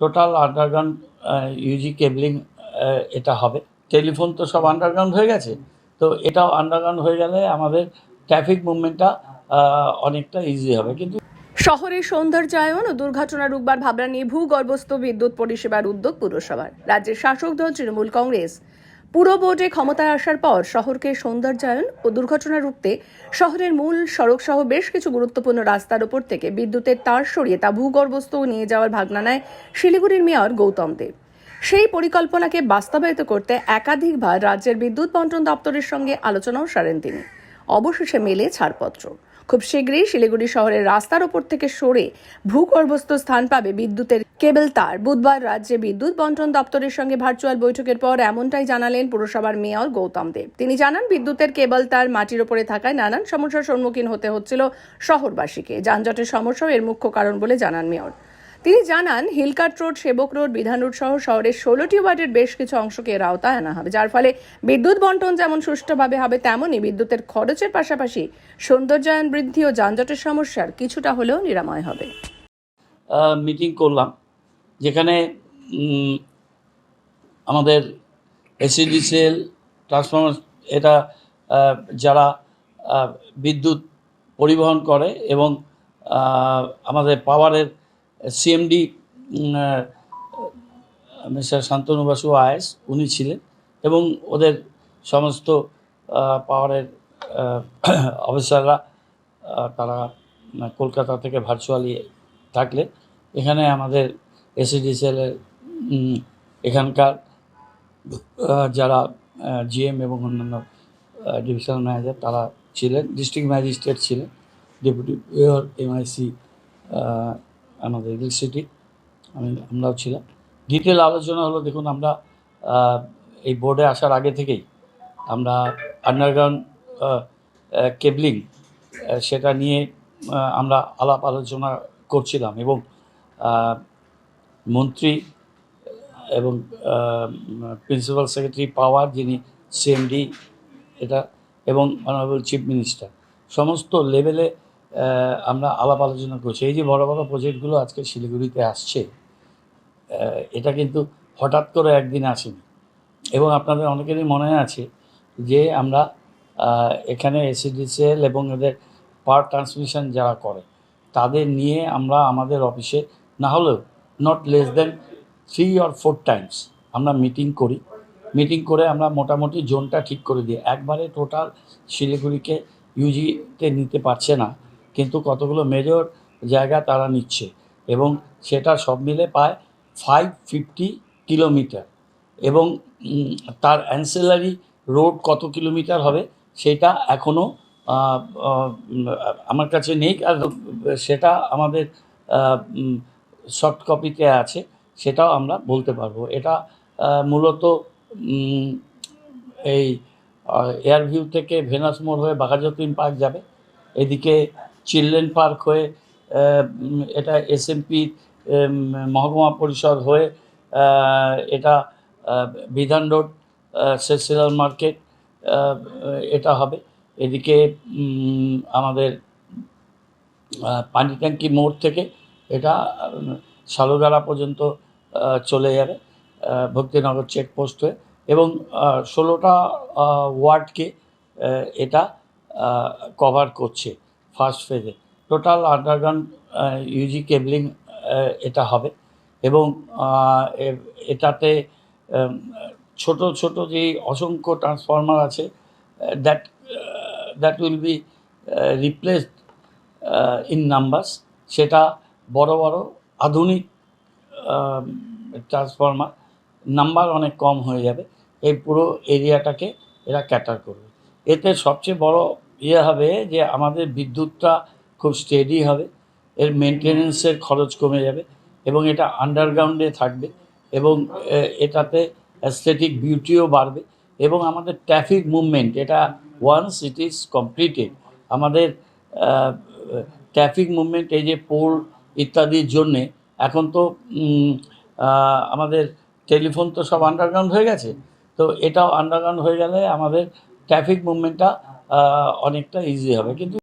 Total underground Yuji cabling এটা হবে। Telephone তো সব আন্ডারগ্রাউন্ড হয়ে গেছে। তো এটাও আন্ডারগ্রাউন্ড হয়ে গেলে আমাদের ট্রাফিক মুভমেন্টটা অনেকটা ইজি হবে। কিন্তু শহরের সৌন্দর্যায়ন ও দুর্ঘটনা রুখবার ভাবনা নিয়ে ভূগর্ভস্থ বিদ্যুৎ পরিষেবার উদ্যোগ পুরসভার। রাজ্যের শাসক দল তৃণমূল কংগ্রেস। পুরো বোর্ডে ক্ষমতায় আসার পর শহরকে সৌন্দর্যায়ন ও দুর্ঘটনা রুখতে শহরের মূল সড়ক সহ বেশ কিছু গুরুত্বপূর্ণ রাস্তার ওপর থেকে বিদ্যুতের তার সরিয়ে তা ভূগর্ভস্থ নিয়ে যাওয়ার ভাবনা নেয় শিলিগুড়ির মেয়র গৌতম দেব। সেই পরিকল্পনাকে বাস্তবায়িত করতে একাধিকবার রাজ্যের বিদ্যুৎ বন্টন দপ্তরের সঙ্গে আলোচনাও সারেন তিনি। অবশেষে মেলে ছাড়পত্র। খুব শীঘ্রই শিলিগুড়ি শহরের রাস্তার ওপর থেকে সরে ভূগর্ভস্থ স্থান পাবে বিদ্যুতের কেবল তার। বুধবার রাজ্যে বিদ্যুৎ বন্টন দপ্তরের সঙ্গে ভার্চুয়াল বৈঠকের পর এমনটাই জানালেন পুরসভার মেয়র গৌতম দেব। তিনি জানান, বিদ্যুতের কেবল তার মাটির ওপরে থাকায় নানান সমস্যার সম্মুখীন হতে হচ্ছিল শহরবাসীকে। যানজটের সমস্যাও এর মুখ্য কারণ বলে জানান মেয়র। তিনি জানান hill cart road, Sevoke road, Bidhan road সহ শহরের ষোলোটি ওয়ার্ডের বেশ কিছু অংশকে এর আওতায় আনা হবে, যার ফলে বিদ্যুৎ বন্টন যেমন সুষ্ঠুভাবে হবে, তেমনই বিদ্যুতের খরচের পাশাপাশি সৌন্দর্যায়ন বৃদ্ধি ও যানজটের সমস্যার কিছুটা হলেও নিরাময় হবে। মিটিং করলাম, যেখানে আমাদের এসিডিসিএল ট্রান্সফরমার, এটা যারা বিদ্যুৎ পরিবহন করে এবং আমাদের পাওয়ারের সিএমডি মিস্টার শান্তনু বাসু আয়েস উনি ছিলেন এবং ওদের সমস্ত পাওয়ারের অফিসাররা তারা কলকাতা থেকে ভার্চুয়ালি থাকলে। এখানে আমাদের এসিডিসিএলের এখানকার যারা জিএম এবং অন্যান্য ডিভিশনাল ম্যানেজার তারা ছিলেন ডিস্ট্রিক্ট ম্যাজিস্ট্রেট ছিলেন ডেপুটি মেয়র এমআইসি আমাদের ইলেকট্রিসিটি আমি, আমরাও ছিলাম। ডিটেল আলোচনা হলো, দেখুন আমরা এই বোর্ডে আসার আগে থেকেই আমরা আন্ডারগ্রাউন্ড কেবলিং সেটা নিয়ে আমরা আলাপ আলোচনা করছিলাম এবং মন্ত্রী এবং প্রিন্সিপাল সেক্রেটারি পাওয়ার যিনি সিএমডি এটা এবং অনারেবল চিফ মিনিস্টার সমস্ত লেভেলে আমরা আলাপ আলোচনা করছি। এই যে বড় বড় প্রজেক্টগুলো আজকে শিলিগুড়িতে আসছে এটা কিন্তু হঠাৎ করে একদিন আসেনি। এবং আপনাদের অনেকেরই মনে আছে যে আমরা এখানে এসিডিসিএল এবং এদের পাওয়ার ট্রান্সমিশন যারা করে, তাদের নিয়ে আমরা আমাদের অফিসে না হলেও not less than three or four times আমরা মিটিং করি। মিটিং করে আমরা মোটামুটি জোনটা ঠিক করে দিই। একবারে টোটাল শিলিগুড়িকে ইউজিতে নিতে পারছে না। কিন্তু কতগুলো মেজর জায়গা তারা নিচ্ছে এবং সেটা সব মিলে পায় ফাইভ ফিফটি কিলোমিটার এবং তার অ্যান্সেলারি রোড কত কিলোমিটার হবে সেটা এখনও আমার কাছে নেই আর সেটা আমাদের সফট কপিতে আছে, সেটাও আমরা বলতে পারব। এটা মূলত এই এয়ারভিউ থেকে ভেনাস মোড় হয়ে বাঘাযতীন পার্ক যাবে। এদিকে চিলড্রেন পার্ক হয়ে এটা এসএমপি মহকুমা পরিষদ হয়ে এটা বিধান রোড সেসিলাল মার্কেট এটা হবে। এদিকে আমাদের পানি ট্যাঙ্কি মোড় থেকে এটা উম, সালুগাড়া পর্যন্ত চলে যাবে ভক্তিনগর চেকপোস্ট হয়ে। এবং ষোলোটা ওয়ার্ডকে এটা কভার করছে। ফার্স্ট ফেজে টোটাল আন্ডারগ্রাউন্ড ইউজি কেবলিং এটা হবে। এবং এটাতে উম, ছোট ছোট যে অসংখ্য ট্রান্সফর্মার আছে that that will be replaced in numbers সেটা বড় বড় আধুনিক ট্রান্সফর্মার নাম্বার অনেক কম হয়ে যাবে। এই পুরো এরিয়াটাকে এরা ক্যাটার করবে। এতে সবচেয়ে বড় ইয়ে হবে যে আমাদের বিদ্যুৎটা খুব স্টেডি হবে, এর মেনটেনেন্সের খরচ কমে যাবে এবং এটা আন্ডারগ্রাউন্ডে থাকবে এবং এটাতে অ্যাস্থেটিক বিউটিও বাড়বে এবং আমাদের ট্রাফিক মুভমেন্ট এটা ওয়ান্স ইট ইজ কমপ্লিটেড আমাদের ট্রাফিক মুভমেন্ট এই যে পোল ইত্যাদির জন্যে, এখন তো আমাদের টেলিফোন তো সব আন্ডারগ্রাউন্ড হয়ে গেছে, তো এটাও আন্ডারগ্রাউন্ড হয়ে গেলে আমাদের ট্রাফিক মুভমেন্টটা অনেকটা ইজি হবে। কিন্তু